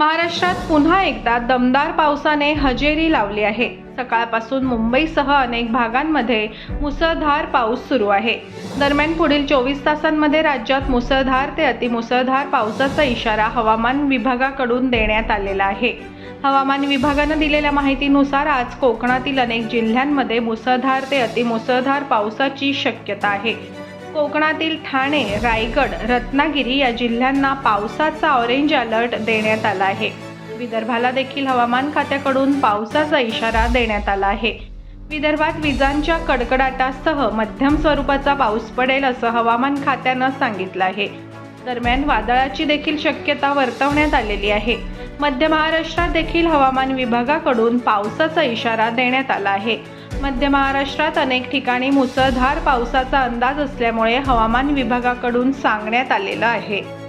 महाराष्ट्रात पुन्हा एकदा दमदार पावसाने हजेरी लावली आहे. सकाळपासून मुंबईसह अनेक भागांमध्ये मुसळधार पाऊस सुरू आहे. दरम्यान पुढील चोवीस तासांमध्ये राज्यात मुसळधार ते अतिमुसळधार पावसाचा इशारा हवामान विभागाकडून देण्यात आलेला आहे. हवामान विभागानं दिलेल्या माहितीनुसार आज कोकणातील अनेक जिल्ह्यांमध्ये मुसळधार ते अतिमुसळधार पावसाची शक्यता आहे. कोकणातील ठाणे रायगड रत्नागिरी या जिल्ह्यांना पावसाचा ऑरेंज अलर्ट देण्यात आला आहे. विदर्भाला देखील हवामान खात्याकडून पावसाचा इशारा देण्यात आला आहे. विदर्भात विजांच्या कडकडाटासह मध्यम स्वरूपाचा पाऊस पडेल असं हवामान खात्यानं सांगितलं आहे. दरम्यान वादळाची देखील शक्यता वर्तवण्यात आलेली आहे. मध्य महाराष्ट्रात देखील हवामान विभागाकडून पावसाचा इशारा देण्यात आला आहे. मध्य महाराष्ट्रात अनेक ठिकाणी मुसळधार पावसाचा अंदाज असल्यामुळे हवामान विभागाकडून सांगण्यात आलेलं आहे.